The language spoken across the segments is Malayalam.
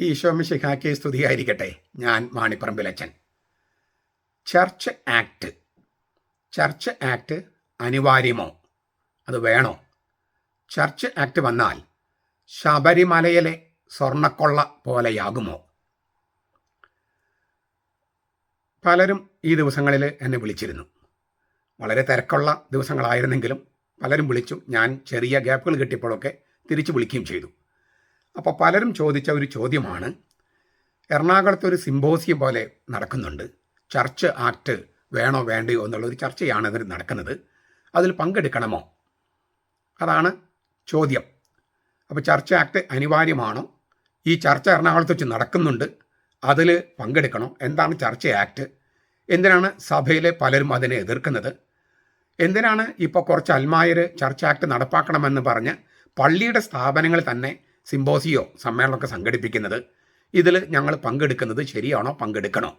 ഈശോമിശിഹാക്കി സ്തുതിയായിരിക്കട്ടെ. ഞാൻ മാണിപ്പറമ്പിലച്ചൻ. Church act. ചർച്ച് ആക്ട് അനിവാര്യമോ? അത് വേണോ? ചർച്ച് ആക്ട് വന്നാൽ ശബരിമലയിലെ സ്വർണക്കൊള്ള പോലെയാകുമോ? പലരും ഈ ദിവസങ്ങളിൽ എന്നെ വിളിച്ചിരുന്നു. വളരെ തിരക്കുള്ള ദിവസങ്ങളായിരുന്നെങ്കിലും പലരും വിളിച്ചു. ഞാൻ ചെറിയ ഗ്യാപ്പുകൾ കിട്ടിയപ്പോഴൊക്കെ തിരിച്ചു വിളിക്കുകയും ചെയ്തു. അപ്പോൾ പലരും ചോദിച്ച ഒരു ചോദ്യമാണ്. എറണാകുളത്ത് ഒരു സിംബോസിയം പോലെ നടക്കുന്നുണ്ട്. ചർച്ച് ആക്ട് വേണോ വേണ്ടയോ എന്നുള്ള ഒരു ചർച്ചയാണ് ഇതിൽ നടക്കുന്നത്. അതിൽ പങ്കെടുക്കണമോ? അതാണ് ചോദ്യം. അപ്പോൾ ചർച്ച ആക്ട് അനിവാര്യമാണോ? ഈ ചർച്ച എറണാകുളത്ത് വെച്ച് നടക്കുന്നുണ്ട്. അതിൽ പങ്കെടുക്കണോ? എന്താണ് ചർച്ച ആക്ട്? എന്തിനാണ് സഭയിലെ പലരും അതിനെ എതിർക്കുന്നത്? എന്തിനാണ് ഇപ്പോൾ കുറച്ച് അൽമായർ ചർച്ച ആക്ട് നടപ്പാക്കണമെന്ന് പറഞ്ഞ് പള്ളിയുടെ സ്ഥാപനങ്ങൾ തന്നെ സിമ്പോസിയോ സമ്മേളനമൊക്കെ സംഘടിപ്പിക്കുന്നത്. ഇതിൽ ഞങ്ങൾ പങ്കെടുക്കുന്നത് ശരിയാണോ പങ്കെടുക്കണോ?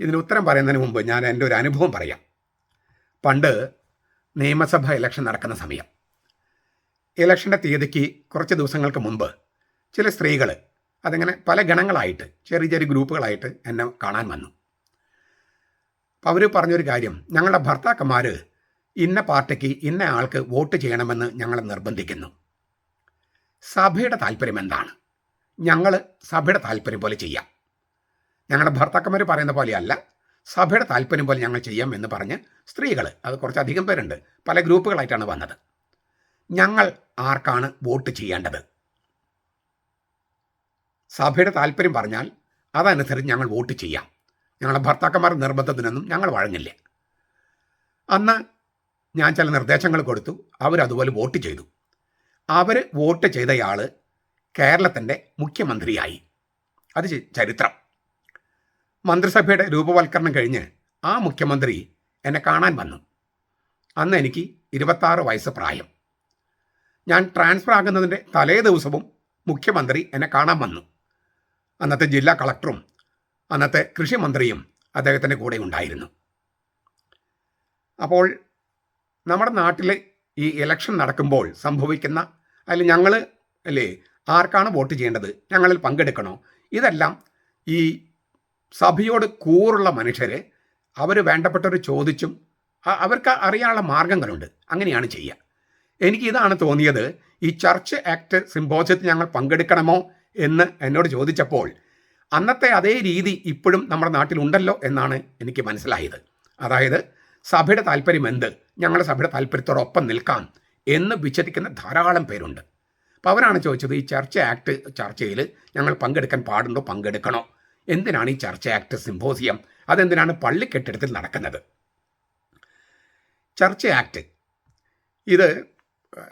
ഇതിന് ഉത്തരം പറയുന്നതിന് മുമ്പ് ഞാൻ എന്റെ ഒരു അനുഭവം പറയാം. പണ്ട് നിയമസഭ ഇലക്ഷൻ നടക്കുന്ന സമയം. ഇലക്ഷന്റെ തീയതിക്ക് കുറച്ച് ദിവസങ്ങൾക്ക് മുമ്പ് ചില സ്ത്രീകൾ അതിങ്ങനെ പല ഗണങ്ങളായിട്ട് ചെറിയ ചെറിയ ഗ്രൂപ്പുകളായിട്ട് എന്നെ കാണാൻ വന്നു. അപ്പോൾ അവർ പറഞ്ഞൊരു കാര്യം ഞങ്ങളുടെ ഭർത്താക്കന്മാർ ഇന്ന പാർട്ടിക്ക് ഇന്ന ആൾക്ക് വോട്ട് ചെയ്യണമെന്ന് ഞങ്ങളെ നിർബന്ധിക്കുന്നു. സഭയുടെ താല്പര്യം എന്താണ് ഞങ്ങൾ സഭയുടെ താല്പര്യം പോലെ ചെയ്യാം. ഞങ്ങളുടെ ഭർത്താക്കന്മാർ പറയുന്ന പോലെയല്ല സഭയുടെ താല്പര്യം പോലെ ഞങ്ങൾ ചെയ്യാം എന്ന് പറഞ്ഞ് സ്ത്രീകൾ അത് കുറച്ചധികം പേരുണ്ട് പല ഗ്രൂപ്പുകളായിട്ടാണ് വന്നത്. ഞങ്ങൾ ആർക്കാണ് വോട്ട് ചെയ്യേണ്ടത്? സഭയുടെ താല്പര്യം പറഞ്ഞാൽ അതനുസരിച്ച് ഞങ്ങൾ വോട്ട് ചെയ്യാം. ഞങ്ങളുടെ ഭർത്താക്കന്മാർ നിർബന്ധത്തിനൊന്നും ഞങ്ങൾ വഴങ്ങില്ല. അന്ന് ഞാൻ ചില നിർദ്ദേശങ്ങൾ കൊടുത്തു അവരതുപോലെ വോട്ട് ചെയ്തു. അവർ വോട്ട് ചെയ്തയാൾ കേരളത്തിന്റെ മുഖ്യമന്ത്രിയായി. അത് ചരിത്രം. മന്ത്രിസഭയുടെ രൂപവൽക്കരണം കഴിഞ്ഞ് ആ മുഖ്യമന്ത്രി എന്നെ കാണാൻ വന്നു. അന്ന് എനിക്ക് ഇരുപത്താറ് വയസ്സ് പ്രായം. ഞാൻ ട്രാൻസ്ഫർ ആകുന്നതിന്റെ തലേ ദിവസവും മുഖ്യമന്ത്രി എന്നെ കാണാൻ വന്നു. അന്നത്തെ ജില്ലാ കളക്ടറും അന്നത്തെ കൃഷിമന്ത്രിയും അദ്ദേഹത്തിന്റെ കൂടെ ഉണ്ടായിരുന്നു. അപ്പോൾ നമ്മുടെ നാട്ടിൽ ഈ ഇലക്ഷൻ നടക്കുമ്പോൾ സംഭവിക്കുന്ന അതിൽ ഞങ്ങൾ അല്ലേ? ആർക്കാണ് വോട്ട് ചെയ്യേണ്ടത്? ഞങ്ങളിൽ പങ്കെടുക്കണോ? ഇതെല്ലാം ഈ സഭയോട് കൂറുള്ള മനുഷ്യരെ അവർ വേണ്ടപ്പെട്ടവർ ചോദിച്ചും അവർക്ക് അറിയാനുള്ള മാർഗങ്ങളുണ്ട്. അങ്ങനെയാണ് ചെയ്യുക. എനിക്ക് ഇതാണ് തോന്നിയത്. ഈ ചർച്ച് ആക്ട് സിംബോസിയത്തിൽ ഞങ്ങൾ പങ്കെടുക്കണമോ എന്ന് എന്നോട് ചോദിച്ചപ്പോൾ അന്നത്തെ അതേ രീതി ഇപ്പോഴും നമ്മുടെ നാട്ടിലുണ്ടല്ലോ എന്നാണ് എനിക്ക് മനസ്സിലായത്. അതായത് സഭയുടെ താല്പര്യം എന്ത്? ഞങ്ങളുടെ സഭയുടെ താല്പര്യത്തോടൊപ്പം നിൽക്കാം. എന്ന് വിചരിക്കുന്ന ധാരാളം പേരുണ്ട്. അപ്പോൾ അവരാണ് ചോദിച്ചത് ഈ ചർച്ച ആക്ട് ചർച്ചയിൽ ഞങ്ങൾ പങ്കെടുക്കാൻ പാടുണ്ടോ? പങ്കെടുക്കണോ? എന്തിനാണ് ഈ ചർച്ച ആക്ട് സിംബോസിയം? അതെന്തിനാണ് പള്ളി കെട്ടിടത്തിൽ നടക്കുന്നത്? ചർച്ച ആക്ട്. ഇത്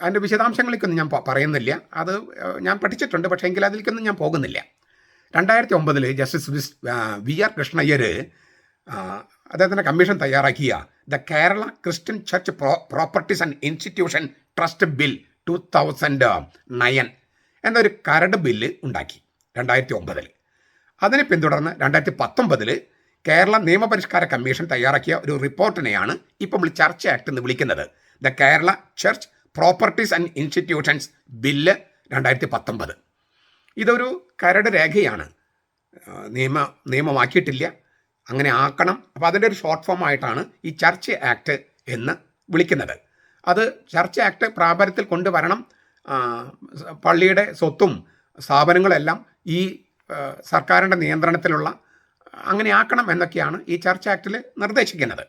അതിന്റെ വിശദാംശങ്ങളിലേക്കൊന്നും ഞാൻ പറയുന്നില്ല. അത് ഞാൻ പഠിച്ചിട്ടുണ്ട് പക്ഷേ എങ്കിൽ അതിലേക്കൊന്നും ഞാൻ പോകുന്നില്ല. രണ്ടായിരത്തി ഒമ്പതിൽ ജസ്റ്റിസ് വി ആർ കൃഷ്ണയ്യർ അദ്ദേഹത്തിന്റെ കമ്മീഷൻ തയ്യാറാക്കിയ the Kerala Christian church properties and institution trust bill two thousand nine എന്നൊരു കരട് ബില്ല് ഉണ്ടാക്കി രണ്ടായിരത്തി ഒമ്പതിൽ അതിനെ പിന്തുടർന്ന് രണ്ടായിരത്തി പത്തൊമ്പതിൽ കേരള നിയമപരിഷ്കാര കമ്മീഷൻ തയ്യാറാക്കിയ ഒരു റിപ്പോർട്ടിനെയാണ് ഇപ്പം നമ്മൾ ചർച്ച ആക്ട് എന്ന് വിളിക്കുന്നത്. The Kerala church properties and institutions bill രണ്ടായിരത്തി പത്തൊമ്പത് ഇതൊരു കരട് രേഖയാണ്. നിയമ നിയമമാക്കിയിട്ടില്ല. അങ്ങനെ ആക്കണം. അപ്പോൾ അതിന്റെ ഒരു ഷോർട്ട് ഫോം ആയിട്ടാണ് ഈ ചർച്ച് ആക്ട് എന്ന് വിളിക്കുന്നത്. അത് ചർച്ച് ആക്ട് പ്രാബല്യത്തിൽ കൊണ്ടുവരണം. പള്ളിയുടെ സ്വത്തും സ്ഥാപനങ്ങളെല്ലാം ഈ സർക്കാരിന്റെ നിയന്ത്രണത്തിലുള്ള അങ്ങനെ ആക്കണം എന്നൊക്കെയാണ് ഈ ചർച്ച് ആക്ടിൽ നിർദ്ദേശിക്കുന്നത്.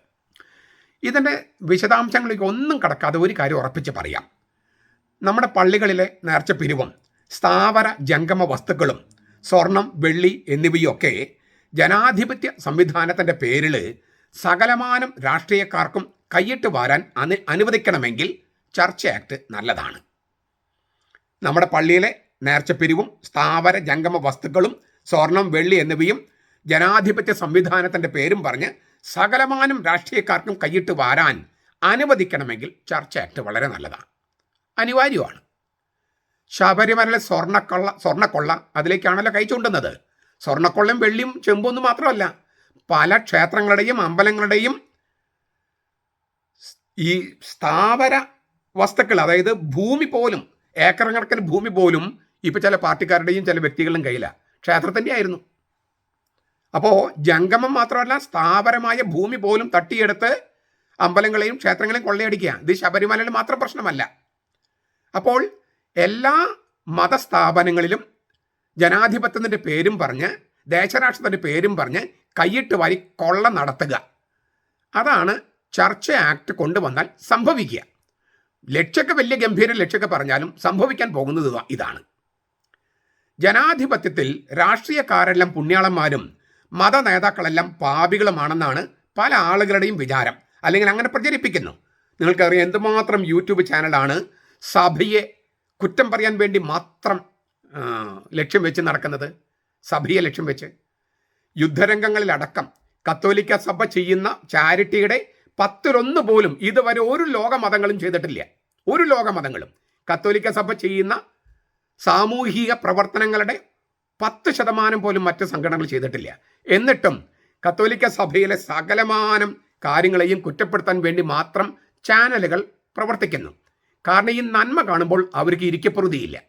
ഇതിന്റെ വിശദാംശങ്ങളിലേക്ക് ഒന്നും കടക്കാതെ ഒരു കാര്യം ഉറപ്പിച്ച് പറയാം. നമ്മുടെ പള്ളികളിലെ നേർച്ച പിരിവും സ്ഥാവര ജംഗമ വസ്തുക്കളും സ്വർണം വെള്ളി എന്നിവയൊക്കെ ജനാധിപത്യ സംവിധാനത്തിന്റെ പേരിൽ സകലമാനം രാഷ്ട്രീയക്കാർക്കും കൈയിട്ട് വാരാൻ അനു അനുവദിക്കണമെങ്കിൽ ചർച്ച ആക്ട് നല്ലതാണ്. നമ്മുടെ പള്ളിയിലെ നേർച്ചപ്പിരിവും സ്ഥാവര ജംഗമ വസ്തുക്കളും സ്വർണം വെള്ളി എന്നിവയും ജനാധിപത്യ സംവിധാനത്തിന്റെ പേരും പറഞ്ഞ് സകലമാനം രാഷ്ട്രീയക്കാർക്കും കൈയിട്ട് വാരാൻ അനുവദിക്കണമെങ്കിൽ ചർച്ച ആക്ട് വളരെ നല്ലതാണ്. അനിവാര്യമാണ്. ശബരിമലയിലെ സ്വർണക്കൊള്ള സ്വർണക്കൊള്ള അതിലേക്കാണല്ലോ കൈ ചൂണ്ടുന്നത്. സ്വർണക്കൊള്ളയും വെള്ളിയും ചെമ്പൊന്നും മാത്രമല്ല. പല ക്ഷേത്രങ്ങളുടെയും അമ്പലങ്ങളുടെയും ഈ സ്ഥാവര വസ്തുക്കൾ അതായത് ഭൂമി പോലും ഏക്കർ കണക്കിന് ഭൂമി പോലും ഇപ്പോൾ ചില പാർട്ടിക്കാരുടെയും ചില വ്യക്തികളുടെയും കയ്യിലാണ് ക്ഷേത്രത്തിന്റെ ആയിരുന്നു. അപ്പോൾ ജംഗമം മാത്രമല്ല സ്ഥാപരമായ ഭൂമി പോലും തട്ടിയെടുത്ത് അമ്പലങ്ങളെയും ക്ഷേത്രങ്ങളെയും കൊള്ളയടിക്കുക. ഇത് ശബരിമലയിൽ മാത്രം പ്രശ്നമല്ല. അപ്പോൾ എല്ലാ മതസ്ഥാപനങ്ങളിലും ജനാധിപത്യത്തിന്റെ പേരും പറഞ്ഞ് ദേശരാഷ്ട്രത്തിന്റെ പേരും പറഞ്ഞ് കൈയിട്ട് വാരി കൊള്ള നടത്തുക. അതാണ് ചർച്ച ആക്ട് കൊണ്ടുവന്നാൽ സംഭവിക്കുക. ലക്ഷ്യമൊക്കെ വലിയ ഗംഭീര ലക്ഷ്യമൊക്കെ പറഞ്ഞാലും സംഭവിക്കാൻ പോകുന്നത് ഇതാണ്. ജനാധിപത്യത്തിൽ രാഷ്ട്രീയക്കാരെല്ലാം പുണ്യാളന്മാരും മത നേതാക്കളെല്ലാം പാപികളുമാണെന്നാണ് പല ആളുകളുടെയും വിചാരം. അല്ലെങ്കിൽ അങ്ങനെ പ്രചരിപ്പിക്കുന്നു. നിങ്ങൾക്കറിയാം എന്തുമാത്രം യൂട്യൂബ് ചാനലാണ് സഭയെ കുറ്റം പറയാൻ വേണ്ടി മാത്രം ലക്ഷ്യം വെച്ച് നടക്കുന്നത് സഭയെ ലക്ഷ്യം വെച്ച്. യുദ്ധരംഗങ്ങളിലടക്കം കത്തോലിക്ക സഭ ചെയ്യുന്ന ചാരിറ്റിയുടെ പത്തിലൊന്ന് പോലും ഇതുവരെ ഒരു ലോകമതങ്ങളും ചെയ്തിട്ടില്ല. ഒരു ലോകമതങ്ങളും. കത്തോലിക്ക സഭ ചെയ്യുന്ന സാമൂഹിക പ്രവർത്തനങ്ങളുടെ പത്ത് ശതമാനം പോലും മറ്റ് സംഘടനകൾ ചെയ്തിട്ടില്ല. എന്നിട്ടും കത്തോലിക്ക സഭയിലെ സകലമാനം കാര്യങ്ങളെയും കുറ്റപ്പെടുത്താൻ വേണ്ടി മാത്രം ചാനലുകൾ പ്രവർത്തിക്കുന്നു. കാരണം ഈ നന്മ കാണുമ്പോൾ അവർക്ക് ഇരിക്കപ്പൊറുതിയില്ല.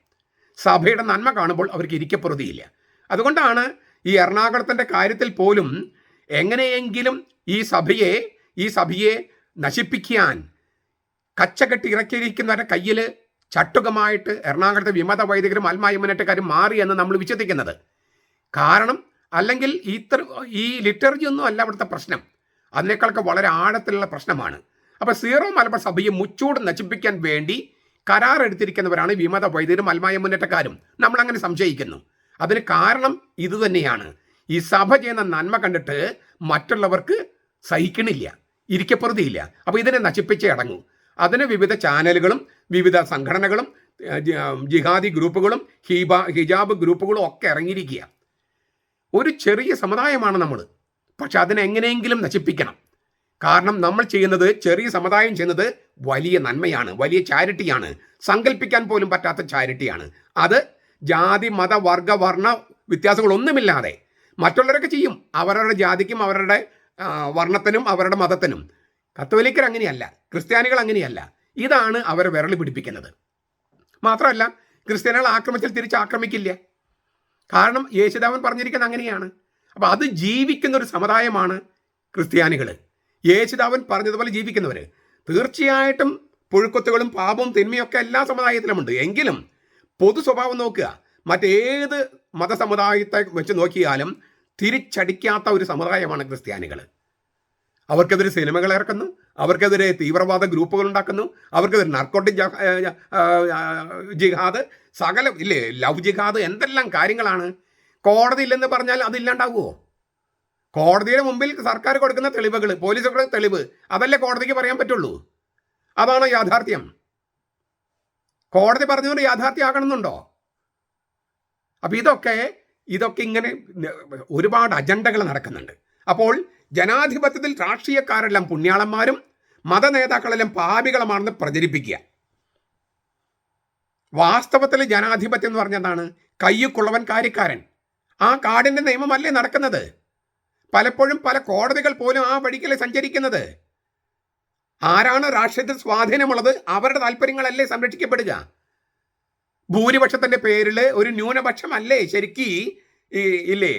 സഭയുടെ നന്മ കാണുമ്പോൾ അവർക്ക് ഇരിക്കപ്പുറതിയില്ല. അതുകൊണ്ടാണ് ഈ എറണാകുളത്തിന്റെ കാര്യത്തിൽ പോലും എങ്ങനെയെങ്കിലും ഈ സഭയെ ഈ സഭയെ നശിപ്പിക്കാൻ കച്ചകെട്ടി ഇറക്കിയിരിക്കുന്നവരുടെ കയ്യിൽ ചട്ടുകമായിട്ട് എറണാകുളത്തെ വിമത വൈദികരും അൽമായുമനറ്റുകാരും മാറി എന്ന് നമ്മൾ വിശ്വസിക്കുന്നത്. കാരണം അല്ലെങ്കിൽ ഇത്ര ഈ ലിറ്റർജി ഒന്നും അല്ല അവിടുത്തെ പ്രശ്നം. അതിനേക്കാളൊക്കെ വളരെ ആഴത്തിലുള്ള പ്രശ്നമാണ്. അപ്പോൾ സീറോ മലബാർ സഭയെ മുച്ചൂട് നശിപ്പിക്കാൻ വേണ്ടി കരാർ എടുത്തിരിക്കുന്നവരാണ് വിമത വൈദ്യരും അൽമായ മുന്നേറ്റക്കാരും. നമ്മൾ അങ്ങനെ സംശയിക്കുന്നു. അതിന് കാരണം ഇതുതന്നെയാണ് ഈ സഭ ചെയ്യുന്ന നന്മ കണ്ടിട്ട് മറ്റുള്ളവർക്ക് സഹിക്കണില്ല ഇരിക്കപ്പുറതിയില്ല. അപ്പോൾ ഇതിനെ നശിപ്പിച്ചേ അടങ്ങൂ. അതിന് വിവിധ ചാനലുകളും വിവിധ സംഘടനകളും ജിഹാദി ഗ്രൂപ്പുകളും ഹിബ ഹിജാബ് ഗ്രൂപ്പുകളും ഒക്കെ ഇറങ്ങിയിരിക്കുക ഒരു ചെറിയ സമുദായമാണ് നമ്മൾ പക്ഷെ അതിനെങ്ങനെയെങ്കിലും നശിപ്പിക്കണം. കാരണം നമ്മൾ ചെയ്യുന്നത് ചെറിയ സമുദായം ചെയ്യുന്നത് വലിയ നന്മയാണ് വലിയ ചാരിറ്റിയാണ്. സങ്കല്പിക്കാൻ പോലും പറ്റാത്ത ചാരിറ്റിയാണ്. അത് ജാതി മത വർഗ വർണ വ്യത്യാസങ്ങളൊന്നുമില്ലാതെ മറ്റുള്ളവരൊക്കെ ചെയ്യും. അവരവരുടെ ജാതിക്കും അവരുടെ വർണത്തിനും അവരുടെ മതത്തിനും. കത്തോലിക്കർ അങ്ങനെയല്ല ക്രിസ്ത്യാനികൾ അങ്ങനെയല്ല. ഇതാണ് അവർ വിരളി പിടിപ്പിക്കുന്നത്. മാത്രമല്ല ക്രിസ്ത്യാനികൾ ആക്രമിച്ചാൽ തിരിച്ച് ആക്രമിക്കില്ല കാരണം യേശുദാവൻ പറഞ്ഞിരിക്കുന്നത് അങ്ങനെയാണ്. അപ്പോൾ അത് ജീവിക്കുന്ന ഒരു സമുദായമാണ് ക്രിസ്ത്യാനികൾ യേശുദാവൻ പറഞ്ഞതുപോലെ ജീവിക്കുന്നവർ തീർച്ചയായിട്ടും പുഴുക്കൊത്തുകളും പാപവും തിന്മയൊക്കെ എല്ലാ സമുദായത്തിലുമുണ്ട്. എങ്കിലും പൊതു സ്വഭാവം നോക്കുക. മറ്റേത് മതസമുദായത്തെ വെച്ച് നോക്കിയാലും തിരിച്ചടിക്കാത്ത ഒരു സമുദായമാണ് ക്രിസ്ത്യാനികൾ അവർക്കെതിരെ സിനിമകൾ ഇറക്കുന്നു. അവർക്കെതിരെ തീവ്രവാദ ഗ്രൂപ്പുകൾ ഉണ്ടാക്കുന്നു. അവർക്കെതിരെ നർക്കോട്ടിക് ജിഹാദ് സകല ഇല്ലേ ലവ് ജിഹാദ് എന്തെല്ലാം കാര്യങ്ങളാണ്? കോടതി ഇല്ലെന്ന് പറഞ്ഞാൽ അതില്ലാണ്ടാവുമോ കോടതിയുടെ മുമ്പിൽ സർക്കാർ കൊടുക്കുന്ന തെളിവുകൾ പോലീസ് കൊടുക്കുന്ന തെളിവ് അതല്ലേ കോടതിക്ക് പറയാൻ പറ്റുള്ളൂ? അതാണ് യാഥാർത്ഥ്യം. കോടതി പറഞ്ഞതുകൊണ്ട് യാഥാർത്ഥ്യമാകണമെന്നുണ്ടോ അപ്പൊ ഇതൊക്കെ ഇതൊക്കെ ഇങ്ങനെ ഒരുപാട് അജണ്ടകൾ നടക്കുന്നുണ്ട്. അപ്പോൾ ജനാധിപത്യത്തിൽ രാഷ്ട്രീയക്കാരെല്ലാം പുണ്യാളന്മാരും മത നേതാക്കളെല്ലാം പാപികളുമാണെന്ന് പ്രചരിപ്പിക്കുക. വാസ്തവത്തിൽ ജനാധിപത്യം എന്ന് പറഞ്ഞതാണ് കയ്യുക്കുള്ളവൻ കാര്യക്കാരൻ. ആ കാടിന്റെ നിയമമല്ലേ നടക്കുന്നത്? പലപ്പോഴും പല കോടതികൾ പോലും ആ വഴിക്കല്ലേ സഞ്ചരിക്കുന്നത്? ആരാണ് രാഷ്ട്രീയത്തിൽ സ്വാധീനമുള്ളത്? അവരുടെ താല്പര്യങ്ങളല്ലേ സംരക്ഷിക്കപ്പെടുക? ഭൂരിപക്ഷത്തിന്റെ പേരിൽ ഒരു ന്യൂനപക്ഷമല്ലേ ശരിക്ക് ഇല്ലേ?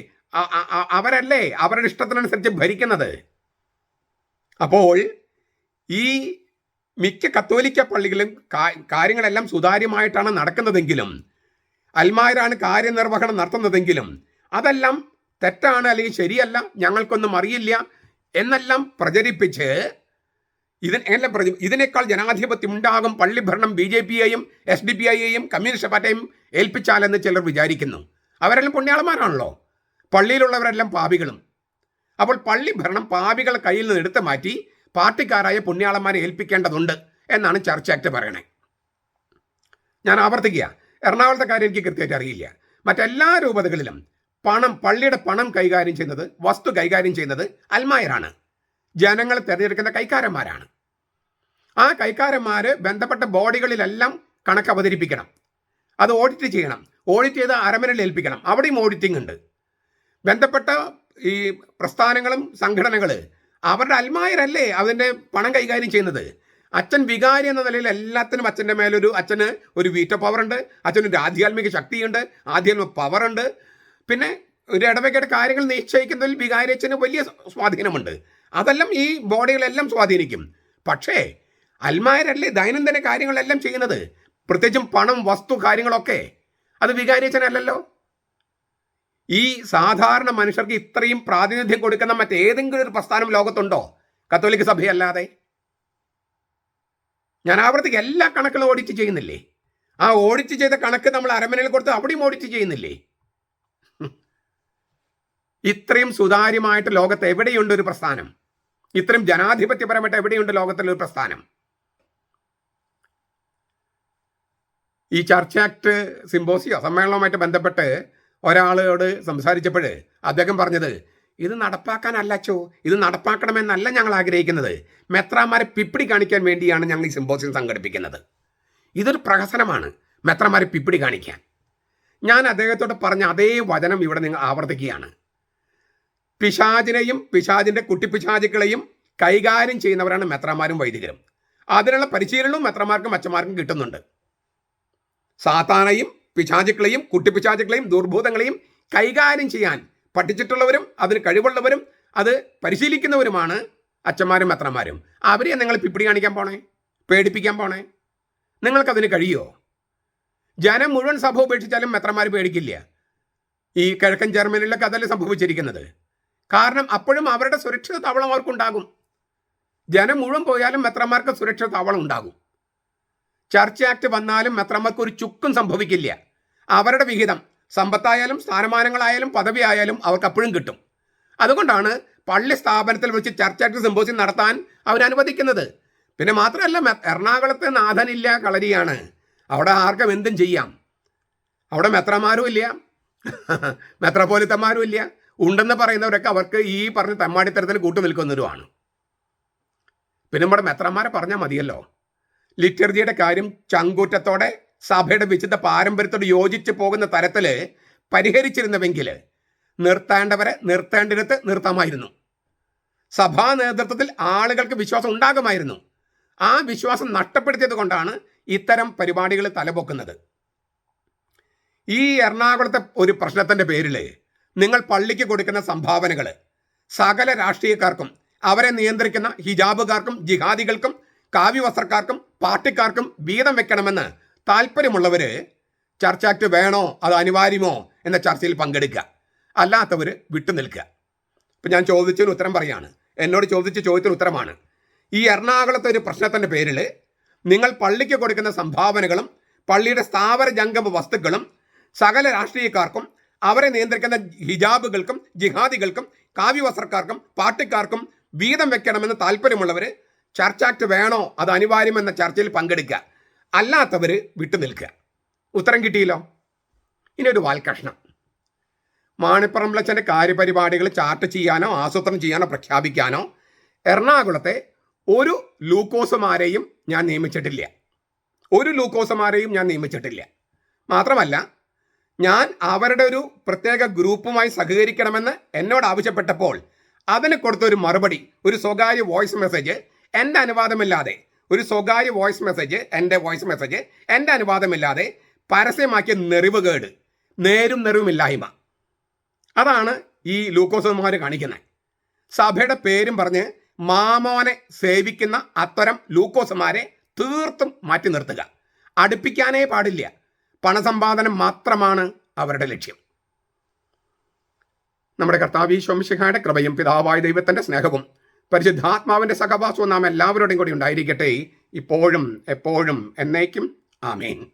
അവരല്ലേ അവരുടെ ഇഷ്ടത്തിനനുസരിച്ച് ഭരിക്കുന്നത്? അപ്പോൾ ഈ മിക്ക കത്തോലിക്ക പള്ളികളും കാര്യങ്ങളെല്ലാം സുതാര്യമായിട്ടാണ് നടക്കുന്നതെങ്കിലും അൽമാരാണ് കാര്യനിർവഹണം നടത്തുന്നതെങ്കിലും അതെല്ലാം തെറ്റാണ് അല്ലെങ്കിൽ ശരിയല്ല ഞങ്ങൾക്കൊന്നും അറിയില്ല എന്നെല്ലാം പ്രചരിപ്പിച്ച് ഇതിന് എല്ലാം പ്രചരി ഇതിനേക്കാൾ ജനാധിപത്യം ഉണ്ടാകും പള്ളി ഭരണം ബി ജെ പിയെയും എസ് ഡി പി ഐയെയും കമ്മ്യൂണിസ്റ്റ് പാർട്ടിയെയും ഏൽപ്പിച്ചാലെന്ന് ചിലർ വിചാരിക്കുന്നു. അവരെല്ലാം പുണ്യാളന്മാരാണല്ലോ. പള്ളിയിലുള്ളവരെല്ലാം പാപികളും. അപ്പോൾ പള്ളി ഭരണം പാപികളെ കയ്യിൽ നിന്ന് എടുത്തു മാറ്റി പാർട്ടിക്കാരായ പുണ്യാളന്മാരെ ഏൽപ്പിക്കേണ്ടതുണ്ട് എന്നാണ് ചർച്ച ആക്ട് പറയണേ. ഞാൻ ആവർത്തിക്കുക. എറണാകുളത്തെ കാര്യം എനിക്ക് കൃത്യമായിട്ട് അറിയില്ല. മറ്റെല്ലാ രൂപതകളിലും പണം പള്ളിയുടെ പണം കൈകാര്യം ചെയ്യുന്നത് വസ്തു കൈകാര്യം ചെയ്യുന്നത് അൽമായരാണ്. ജനങ്ങൾ തിരഞ്ഞെടുക്കുന്ന കൈക്കാരന്മാരാണ്. ആ കൈക്കാരന്മാര് ബന്ധപ്പെട്ട ബോഡികളിലെല്ലാം കണക്ക് അവതരിപ്പിക്കണം. അത് ഓഡിറ്റ് ചെയ്യണം. ഓഡിറ്റ് ചെയ്ത് അരമനയിൽ ഏൽപ്പിക്കണം. അവിടെയും ഓഡിറ്റിംഗ് ഉണ്ട്. ബന്ധപ്പെട്ട ഈ പ്രസ്ഥാനങ്ങളും സംഘടനകൾ അവരുടെ അൽമായരല്ലേ അതിന്റെ പണം കൈകാര്യം ചെയ്യുന്നത്? അച്ഛൻ വികാരി എന്ന നിലയിൽ എല്ലാത്തിനും അച്ഛന്റെ മേലൊരു അച്ഛന് ഒരു വീറ്റോ പവർ ഉണ്ട്. അച്ഛന് ഒരു ആധ്യാത്മിക ശക്തിയുണ്ട്. ആധ്യാത്മിക പവർ ഉണ്ട്. പിന്നെ ഒരു ഇടവകയുടെ കാര്യങ്ങൾ നിശ്ചയിക്കുന്നതിൽ വികാരിയച്ഛന് വലിയ സ്വാധീനമുണ്ട്. അതെല്ലാം ഈ ബോഡികളെല്ലാം സ്വാധീനിക്കും. പക്ഷേ അൽമാരല്ലേ ദൈനംദിന കാര്യങ്ങളെല്ലാം ചെയ്യുന്നത്? പ്രത്യേകിച്ചും പണം വസ്തു കാര്യങ്ങളൊക്കെ. അത് വികാരി അച്ഛനല്ലല്ലോ ഈ സാധാരണ മനുഷ്യർക്ക് ഇത്രയും പ്രാതിനിധ്യം കൊടുക്കുന്ന മറ്റേതെങ്കിലും ഒരു പ്രസ്ഥാനം ലോകത്തുണ്ടോ? കത്തോലിക്ക സഭയല്ലാതെ. ഞാൻ ആവർത്തിക്ക് എല്ലാ കണക്കുകളും ഓഡിറ്റ് ചെയ്യുന്നില്ലേ? ആ ഓഡിറ്റ് ചെയ്ത കണക്ക് നമ്മൾ അരമനയിൽ കൊടുത്ത് അവിടെയും ഓഡിറ്റ് ചെയ്യുന്നില്ലേ. ഇത്രയും സുതാര്യമായിട്ട് ലോകത്ത് എവിടെയുണ്ട് ഒരു പ്രസ്ഥാനം? ഇത്രയും ജനാധിപത്യപരമായിട്ട് എവിടെയുണ്ട് ലോകത്തിലൊരു പ്രസ്ഥാനം? ഈ ചർച്ച ആക്ട് സിംബോസിയോ സമ്മേളനവുമായിട്ട് ബന്ധപ്പെട്ട് ഒരാളോട് സംസാരിച്ചപ്പോൾ അദ്ദേഹം പറഞ്ഞത് ഇത് നടപ്പാക്കാനല്ല ചോ ഇത് നടപ്പാക്കണമെന്നല്ല ഞങ്ങൾ ആഗ്രഹിക്കുന്നത്. മെത്രാമാരെ പിപ്പിടി കാണിക്കാൻ വേണ്ടിയാണ് ഞങ്ങൾ ഈ സിംബോസിയം സംഘടിപ്പിക്കുന്നത്. ഇതൊരു പ്രഹസനമാണ് മെത്രാമാരെ പിപ്പിടി കാണിക്കാൻ. ഞാൻ അദ്ദേഹത്തോട് പറഞ്ഞ അതേ വചനം ഇവിടെ നിങ്ങൾ ആവർത്തിക്കുകയാണ്. പിശാചിനെയും പിശാചിന്റെ കുട്ടിപ്പിശാചുക്കളെയും കൈകാര്യം ചെയ്യുന്നവരാണ് മെത്രമാരും വൈദികരും. അതിനുള്ള പരിശീലനവും മെത്രമാർക്കും അച്ഛന്മാർക്കും കിട്ടുന്നുണ്ട്. സാത്താനെയും പിശാചുക്കളെയും കുട്ടിപ്പിശാചുക്കളെയും ദുർഭൂതങ്ങളെയും കൈകാര്യം ചെയ്യാൻ പഠിച്ചിട്ടുള്ളവരും അതിന് കഴിവുള്ളവരും അത് പരിശീലിക്കുന്നവരുമാണ് അച്ഛന്മാരും മെത്രന്മാരും. അവരെ നിങ്ങൾ പിപ്പിടി കാണിക്കാൻ പോണേ? പേടിപ്പിക്കാൻ പോണേ? നിങ്ങൾക്കതിന് കഴിയുമോ ജനം മുഴുവൻ സഭ ഉപേക്ഷിച്ചാലും മെത്രന്മാർ പേടിക്കില്ല. ഈ കിഴക്കൻ ജർമ്മനിയിലൊക്കെ അതല്ലേ സംഭവിച്ചിരിക്കുന്നത്? കാരണം അപ്പോഴും അവരുടെ സുരക്ഷിത താവളം അവർക്കുണ്ടാകും. ജനം മുഴുവൻ പോയാലും മെത്രന്മാർക്ക് സുരക്ഷിത താവളം ഉണ്ടാകും. ചർച്ച ആക്ട് വന്നാലും മെത്രന്മാർക്ക് ഒരു ചുക്കും സംഭവിക്കില്ല. അവരുടെ വിഹിതം സമ്പത്തായാലും സ്ഥാനമാനങ്ങളായാലും പദവി ആയാലും അവർക്ക് അപ്പോഴും കിട്ടും. അതുകൊണ്ടാണ് പള്ളി സ്ഥാപനത്തിൽ വെച്ച് ചർച്ച ആക്ട് സിമ്പോസിയം നടത്താൻ അവരനുവദിക്കുന്നത് പിന്നെ മാത്രമല്ല എറണാകുളത്ത് നാഥനില്ല കളരിയാണ്. അവിടെ ആർക്കും എന്തും ചെയ്യാം. അവിടെ മെത്രമാരും ഇല്ല. മെത്രപോലിത്തന്മാരും ഇല്ല. ഉണ്ടെന്ന് പറയുന്നവരൊക്കെ അവർക്ക് ഈ പറഞ്ഞ തമ്മാടിത്തരത്തിൽ കൂട്ടു നിൽക്കുന്നവരുമാണ് പിന്നെ നമ്മുടെ മെത്രന്മാരെ പറഞ്ഞാൽ മതിയല്ലോ. ലിറ്റർജിയുടെ കാര്യം ചങ്കൂറ്റത്തോടെ സഭയുടെ വിശുദ്ധ പാരമ്പര്യത്തോട് യോജിച്ച് പോകുന്ന തരത്തിൽ പരിഹരിച്ചിരുന്നുവെങ്കിൽ നിർത്താണ്ടവരെ നിർത്തേണ്ടിടത്ത് നിർത്താമായിരുന്നു. സഭാ നേതൃത്വത്തിൽ ആളുകൾക്ക് വിശ്വാസം ഉണ്ടാകുമായിരുന്നു. ആ വിശ്വാസം നഷ്ടപ്പെടുത്തിയത് കൊണ്ടാണ് ഇത്തരം പരിപാടികൾ തലപൊക്കുന്നത്. ഈ എറണാകുളത്തെ ഒരു പ്രശ്നത്തിന്റെ പേരിൽ നിങ്ങൾ പള്ളിക്ക് കൊടുക്കുന്ന സംഭാവനകൾ സകല രാഷ്ട്രീയക്കാർക്കും അവരെ നിയന്ത്രിക്കുന്ന ഹിജാബുകാർക്കും ജിഹാദികൾക്കും കാവ്യവസ്ത്രക്കാർക്കും പാർട്ടിക്കാർക്കും വീതം വെക്കണമെന്ന് താല്പര്യമുള്ളവർ ചർച്ച ആക്ട് വേണോ അത് അനിവാര്യമോ എന്ന ചർച്ചയിൽ പങ്കെടുക്കുക. അല്ലാത്തവർ വിട്ടുനിൽക്കുക ഇപ്പം ഞാൻ ചോദിച്ചതിന് ഉത്തരം പറയാണ്. എന്നോട് ചോദിച്ച ചോദ്യത്തിന് ഉത്തരമാണ്. ഈ എറണാകുളത്തെ ഒരു പ്രശ്നത്തിന്റെ പേരിൽ നിങ്ങൾ പള്ളിക്ക് കൊടുക്കുന്ന സംഭാവനകളും പള്ളിയുടെ സ്ഥാവര ജംഗമ വസ്തുക്കളും സകല രാഷ്ട്രീയക്കാർക്കും അവരെ നിയന്ത്രിക്കുന്ന ഹിജാബുകൾക്കും ജിഹാദികൾക്കും കാവ്യവസ്ത്രക്കാർക്കും പാർട്ടിക്കാർക്കും വീതം വെക്കണമെന്ന് താല്പര്യമുള്ളവർ ചർച്ച ആക്ട് വേണോ അത് അനിവാര്യമെന്ന ചർച്ചയിൽ പങ്കെടുക്കുക. അല്ലാത്തവർ വിട്ടുനിൽക്കുക ഉത്തരം കിട്ടിയല്ലോ? ഇനി ഒരു വാൽക്കഷ്ണം. മാണിപ്പറമ്പിളച്ചന്റെ കാര്യപരിപാടികൾ ചാർട്ട് ചെയ്യാനോ ആസൂത്രണം ചെയ്യാനോ പ്രഖ്യാപിക്കാനോ എറണാകുളത്തെ ഒരു ലൂക്കോസുമാരെയും ഞാൻ നിയമിച്ചിട്ടില്ല. ഒരു ലൂക്കോസുമാരെയും ഞാൻ നിയമിച്ചിട്ടില്ല. മാത്രമല്ല ഞാൻ അവരുടെ ഒരു പ്രത്യേക ഗ്രൂപ്പുമായി സഹകരിക്കണമെന്ന് എന്നോട് ആവശ്യപ്പെട്ടപ്പോൾ അതിന് കൊടുത്ത ഒരു മറുപടി ഒരു സ്വകാര്യ വോയിസ് മെസ്സേജ് എന്റെ അനുവാദമില്ലാതെ ഒരു സ്വകാര്യ വോയിസ് മെസ്സേജ് എന്റെ വോയിസ് മെസ്സേജ് എന്റെ അനുവാദമില്ലാതെ പരസ്യമാക്കിയ നെറിവുകേട് നേരും നെറിവുമില്ലായ്മ. അതാണ് ഈ ലൂക്കോസന്മാർ കാണിക്കുന്നത്. സഭയുടെ പേരും പറഞ്ഞ് മാമോനെ സേവിക്കുന്ന അത്തരം ലൂക്കോസുമാരെ തീർത്തും മാറ്റി നിർത്തുക. അടുപ്പിക്കാനേ പാടില്ല. പണസമ്പാദനം മാത്രമാണ് അവരുടെ ലക്ഷ്യം. നമ്മുടെ കർത്താവി ശംശിഖയുടെ കൃപയും പിതാവായ ദൈവത്തിന്റെ സ്നേഹവും പരിശുദ്ധാത്മാവിന്റെ സഹവാസവും നാം എല്ലാവരോടും കൂടി ഉണ്ടായിരിക്കട്ടെ. ഇപ്പോഴും എപ്പോഴും എന്നേക്കും. ആമേൻ.